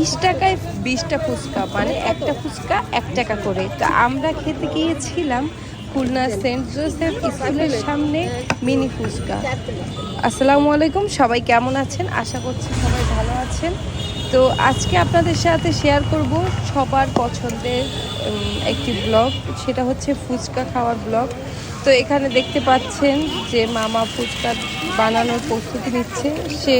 বিশ টাকায় বিশটা ফুচকা মানে একটা ফুচকা এক টাকা করে। তো আমরা খেতে গিয়েছিলাম খুলনা সেন্ট জোসেফ স্কুলের সামনে মিনি ফুচকা। আসসালামু আলাইকুম, সবাই কেমন আছেন? আশা করছি সবাই ভালো আছেন। তো আজকে আপনাদের সাথে শেয়ার করব সবার পছন্দের একটি ব্লগ সেটা হচ্ছে ফুচকা খাওয়ার ব্লগ তো এখানে দেখতে পাচ্ছেন যে মামা ফুচকা বানানোর প্রস্তুতি নিচ্ছে। সে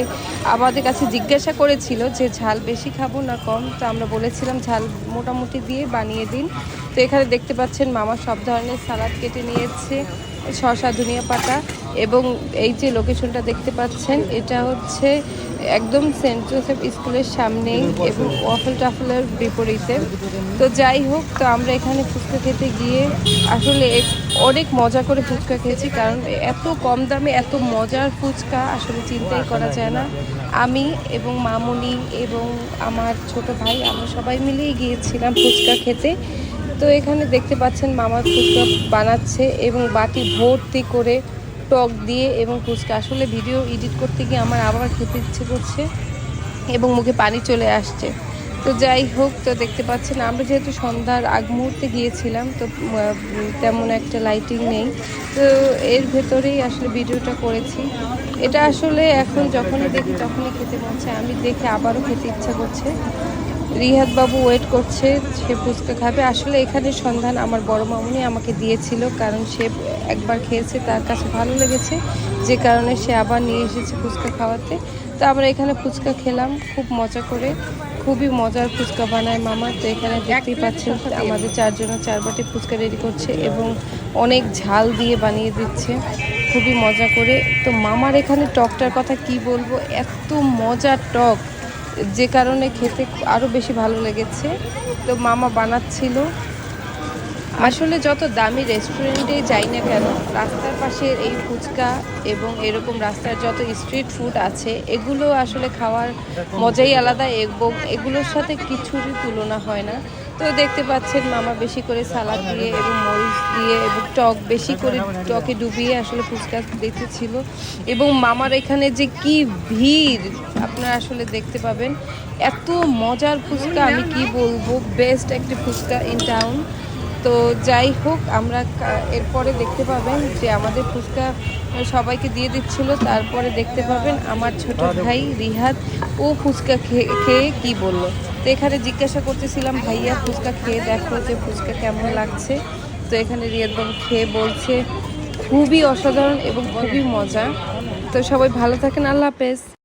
আমাদের কাছে জিজ্ঞাসা করেছিল যে ঝাল বেশি খাব না কম? তো আমরা বলেছিলাম ঝাল মোটামুটি দিয়ে বানিয়ে দিন। তো এখানে দেখতে পাচ্ছেন মামা সব ধরনের সালাদ কেটে নিয়েছে শশা ধনিয়া পাতা। এবং এই যে লোকেশনটা দেখতে পাচ্ছেন, এটা হচ্ছে একদম সেন্ট জোসেফ স্কুলের সামনেই এবং ওয়াফল টাফলের বিপরীতে। তো যাই হোক, তো আমরা এখানে ফুচকা খেতে গিয়ে আসলে অনেক মজা করে ফুচকা খেয়েছি, কারণ এত কম দামে এত মজার ফুচকা আসলে চিন্তাই করা যায় না। আমি এবং মামুনি এবং আমার ছোট ভাই, আমরা সবাই মিলেই গিয়েছিলাম ফুচকা খেতে। তো এখানে দেখতে পাচ্ছেন মামার ফুচকা বানাচ্ছে এবং বাটি ভর্তি করে টক দিয়ে এবং ফুচকা। আসলে ভিডিও এডিট করতে গিয়ে আমার আবার খেতে ইচ্ছে করছে এবং মুখে পানি চলে আসছে। তো যাই হোক, তো দেখতে পাচ্ছেন আমরা যেহেতু সন্ধ্যার আগ মুহূর্তে গিয়েছিলাম, তো তেমন একটা লাইটিং নেই। তো এর ভেতরেই আসলে ভিডিওটা করেছি। এটা আসলে এখন যখনই দেখি তখনই খেতে চায়। আমি দেখে আবারও খেতে ইচ্ছা করছে। রিহাদ বাবু ওয়েট করছে সে ফুচকা খাবে। আসলে এখানে সন্ধান আমার বড় মামুনি আমাকে দিয়েছিল কারণ সে একবার খেয়েছে তার কাছে ভালো লেগেছে যে কারণে সে আবার নিয়ে এসেছে ফুচকা খাওয়াতে। তো আমরা এখানে ফুচকা খেলাম খুব মজা করে খুবই মজার ফুচকা বানায় মামা। তো এখানে দেখতেই পাচ্ছেন আমাদের চারজনের চার বাটি ফুচকা রেডি করছে এবং অনেক ঝাল দিয়ে বানিয়ে দিচ্ছে খুবই মজা করে। তো মামার এখানে টকটার কথা কি বলব? এত মজার টক! যে কারণে খেতে আরও বেশি ভালো লেগেছে। তো মামা বানাচ্ছিল। আসলে যত দামি রেস্টুরেন্টে যাই না কেন, রাস্তার পাশের এই ফুচকা এবং এরকম রাস্তার যত স্ট্রিট ফুড আছে, এগুলো আসলে খাওয়ার মজাই আলাদা এবং এগুলোর সাথে কিছুরই তুলনা হয় না। তো দেখতে পাচ্ছেন মামা বেশি করে সালাদ দিয়ে এবং মরিচ দিয়ে এবং টক, বেশি করে টকে ডুবিয়ে আসলে ফুচকা দেখেছিল এবং মামার এখানে যে কি ভিড়, আপনারা আসলে দেখতে পাবেন। এত মজার ফুচকা, আমি কি বলব? বেস্ট একটি ফুচকা ইন টাউন তো যাই হোক, আমরা এরপরে দেখতে পাবেন যে আমাদের ফুচকা সবাইকে দিয়ে দিচ্ছিল, তারপরে দেখতে পাবেন আমার ছোট ভাই রিহাদ ও ফুচকা খেয়ে খেয়ে কি বলল? তো এখানে জিজ্ঞাসা করতেছিলাম, ভাইয়া, ফুচকা খেয়ে দেখো যে ফুচকা কেমন লাগছে? তো এখানে রিয়াদ বাবু খেয়ে বলছে, খুবই অসাধারণ এবং খুবই মজা তো সবাই ভালো থাকেন, আল্লাহ হাফেজ।